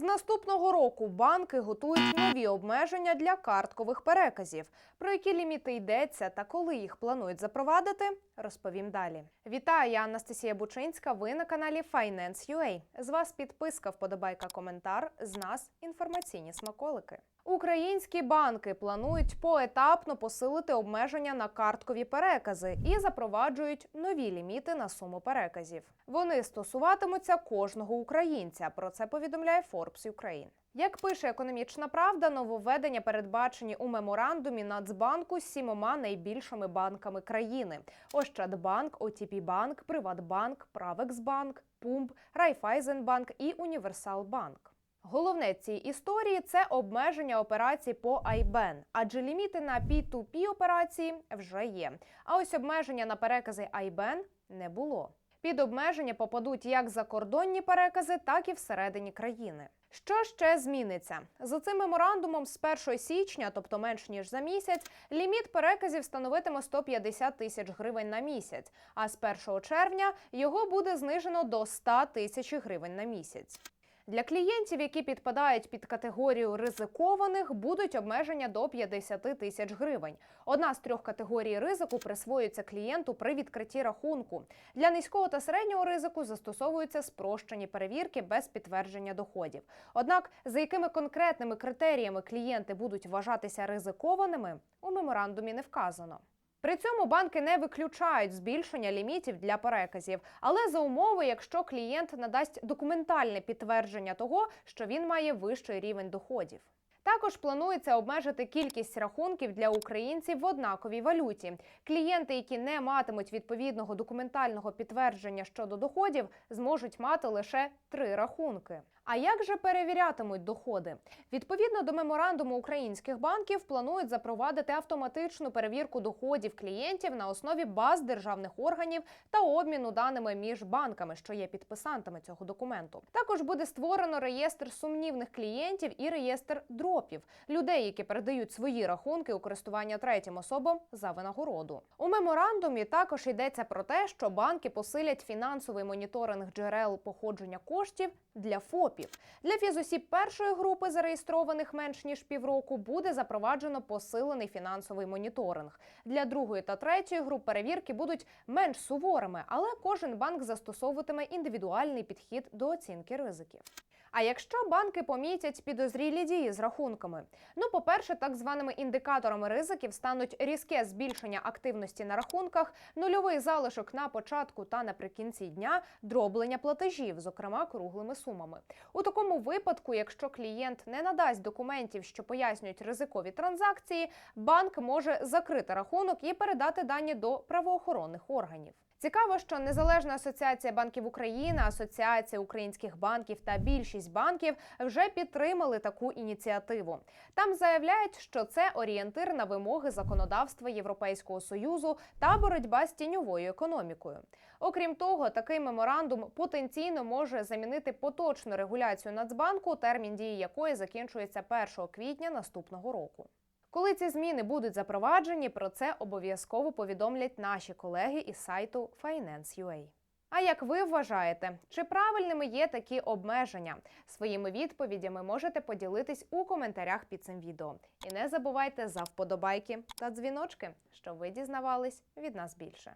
З наступного року банки готують нові обмеження для карткових переказів. Про які ліміти йдеться та коли їх планують запровадити, розповім далі. Вітаю, я Анастасія Бучинська. Ви на каналі Finance.ua. З вас підписка, вподобайка, коментар. З нас інформаційні смаколики. Українські банки планують поетапно посилити обмеження на карткові перекази і запроваджують нові ліміти на суму переказів. Вони стосуватимуться кожного українця. Про це повідомляє Forbes Ukraine. Як пише економічна правда, нововведення передбачені у меморандумі Нацбанку з сімома найбільшими банками країни: Ощадбанк, ОТП-банк, Приватбанк, Правексбанк, Пумб, Райфайзенбанк і Універсалбанк. Головне цієї історії це обмеження операцій по IBAN, адже ліміти на P2P операції вже є. А ось обмеження на перекази IBAN не було. Під обмеження попадуть як закордонні перекази, так і всередині країни. Що ще зміниться? За цим меморандумом з 1 січня, тобто менш ніж за місяць, ліміт переказів становитиме 150 тисяч гривень на місяць, а з 1 червня його буде знижено до 100 тисяч гривень на місяць. Для клієнтів, які підпадають під категорію ризикованих, будуть обмеження до 50 тисяч гривень. Одна з трьох категорій ризику присвоюється клієнту при відкритті рахунку. Для низького та середнього ризику застосовуються спрощені перевірки без підтвердження доходів. Однак, за якими конкретними критеріями клієнти будуть вважатися ризикованими, у меморандумі не вказано. При цьому банки не виключають збільшення лімітів для переказів, але за умови, якщо клієнт надасть документальне підтвердження того, що він має вищий рівень доходів. Також планується обмежити кількість рахунків для українців в однаковій валюті. Клієнти, які не матимуть відповідного документального підтвердження щодо доходів, зможуть мати лише три рахунки. А як же перевірятимуть доходи? Відповідно до меморандуму українських банків планують запровадити автоматичну перевірку доходів клієнтів на основі баз державних органів та обміну даними між банками, що є підписантами цього документу. Також буде створено реєстр сумнівних клієнтів і реєстр дропів людей, які передають свої рахунки у користування третім особам за винагороду. У меморандумі також йдеться про те, що банки посилять фінансовий моніторинг джерел походження коштів для ФОПів. Для фізосіб першої групи, зареєстрованих менш ніж півроку, буде запроваджено посилений фінансовий моніторинг. Для другої та третьої груп перевірки будуть менш суворими, але кожен банк застосовуватиме індивідуальний підхід до оцінки ризиків. А якщо банки помітять підозрілі дії з рахунками, ну по-перше, так званими індикаторами ризиків стануть різке збільшення активності на рахунках, нульовий залишок на початку та наприкінці дня, дроблення платежів, зокрема круглими сумами. У такому випадку, якщо клієнт не надасть документів, що пояснюють ризикові транзакції, банк може закрити рахунок і передати дані до правоохоронних органів. Цікаво, що Незалежна асоціація банків України, Асоціація українських банків та більшість банків вже підтримали таку ініціативу. Там заявляють, що це орієнтир на вимоги законодавства Європейського союзу та боротьба з тіньовою економікою. Окрім того, такий меморандум потенційно може замінити поточну регуляцію Нацбанку, термін дії якої закінчується 1 квітня наступного року. Коли ці зміни будуть запроваджені, про це обов'язково повідомлять наші колеги із сайту Finance.ua. А як ви вважаєте, чи правильними є такі обмеження? Своїми відповідями можете поділитись у коментарях під цим відео. І не забувайте за вподобайки та дзвіночки, щоб ви дізнавались від нас більше.